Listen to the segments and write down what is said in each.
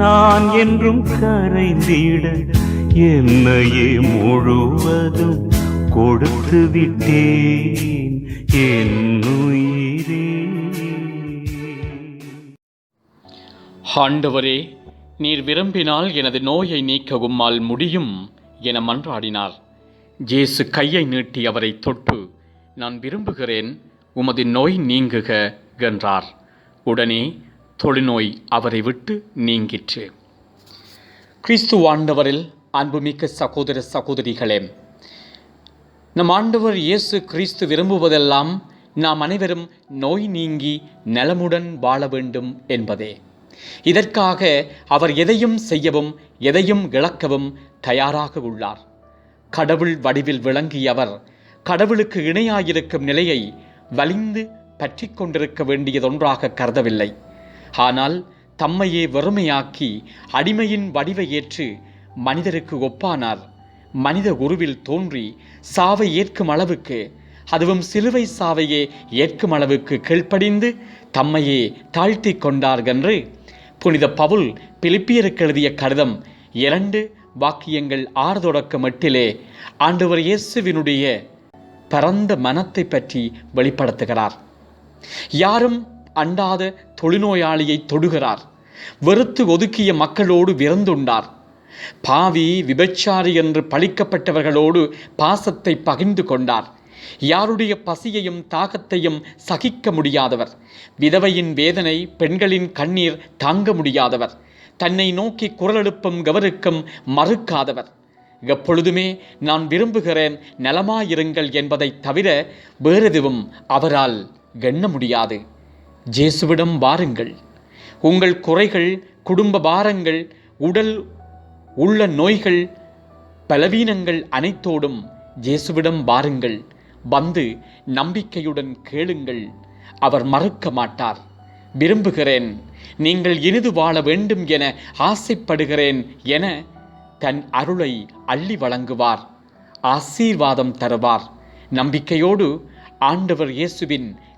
நான் என்றும் கரைந்திட என்னையே முழுவதும் கொடுத்து விட்டேன். என் ஆண்டவரே நீர் விரும்பினால் எனது நோயை நீக்க உம்மால் முடியும் என மன்றாடினார். ஜேசு கையை நீட்டி அவரை தொட்டு நான் விரும்புகிறேன் உமது நோய் நீங்குக என்றார். உடனே தொழுநோய் அவரை விட்டு நீங்கிற்று. கிறிஸ்து ஆண்டவரில் அன்புமிக்க சகோதர சகோதரிகளே நம் ஆண்டவர் இயேசு கிறிஸ்து விரும்புவதெல்லாம் நாம் அனைவரும் நோய் நீங்கி நலமுடன் வாழ வேண்டும் என்பதே. இதற்காக அவர் எதையும் செய்யவும் எதையும் இழக்கவும் தயாராக உள்ளார். கடவுள் வடிவில் விளங்கிய அவர் கடவுளுக்கு இணையாயிருக்கும் நிலையை வலிந்து பற்றி கொண்டிருக்க வேண்டியதொன்றாக கருதவில்லை. ஆனால் தம்மையே வறுமையாக்கி அடிமையின் வடிவை ஏற்று மனிதருக்கு ஒப்பானார். மனித உருவில் தோன்றி சாவை ஏற்கும் அளவுக்கு அதுவும் சிலுவை சாவையே ஏற்கும் அளவுக்கு கீழ்ப்படிந்து தம்மையே தாழ்த்தி கொண்டார்கென்று புனித பவுல் பிலிப்பியருக்கு எழுதிய கடிதம் இரண்டு வாக்கியங்கள் ஆறு தொடக்கம் எட்டிலே ஆண்டவர் இயேசுவினுடைய பரந்த மனத்தை பற்றி வெளிப்படுத்துகிறார். யாரும் அண்டாத தொழுநோயாளியை தொடுகிறார். வெறுத்து ஒதுக்கிய மக்களோடு விரந்துண்டார். பாவி விபச்சாரி என்று பழிக்கப்பட்டவர்களோடு பாசத்தை பகிர்ந்து கொண்டார். யாருடைய பசியையும் தாகத்தையும் சகிக்க முடியாதவர். விதவையின் வேதனை பெண்களின் கண்ணீர் தாங்க முடியாதவர். தன்னை நோக்கி குரலெழுப்பும் கவருக்கும் மறுக்காதவர். எப்பொழுதுமே நான் விரும்புகிறேன் நலமாயிருங்கள் என்பதைத் தவிர வேறெதுவும் அவரால் எண்ண முடியாது. ஜேசுவிடம் வாருங்கள். உங்கள் குறைகள் குடும்ப பாரங்கள் உடல் உள்ள நோய்கள் பலவீனங்கள் அனைத்தோடும் ஜேசுவிடம் வாருங்கள். வந்து நம்பிக்கையுடன் கேளுங்கள். அவர் மறுக்க மாட்டார். விரும்புகிறேன். நீங்கள் இனிது வாழ வேண்டும் என ஆசைப்படுகிறேன் என தன் அருளை அள்ளி வழங்குவார். ஆசீர்வாதம் தருவார். நம்பிக்கையோடு ஆண்டவர் இயேசுவின்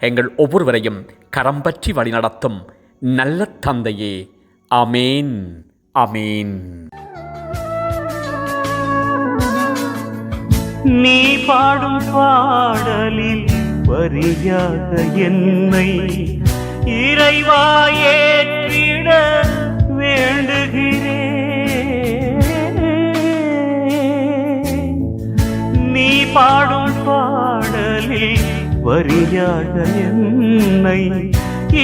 எங்கள் ஒவ்வொருவரையும் கரம் பற்றி வழிநடத்தும் நல்ல தந்தையே. அமேன் அமேன் நீ பாடும் பாடலில் வரியாக என்னை இறைவா ஏற்றிட வேண்டுகிறேன். நீ பாடும் பாடலில் வரியாக என்னை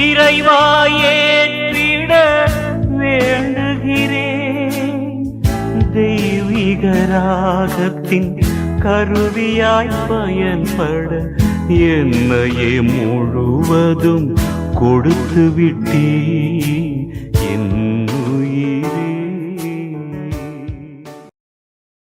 இறைவாயேற்றிட வேண்டுகிறேன். தெய்வீக ராகத்தின் கருவியாய் பயன்பட என்னையே முழுவதும் கொடுத்து விட்டேன்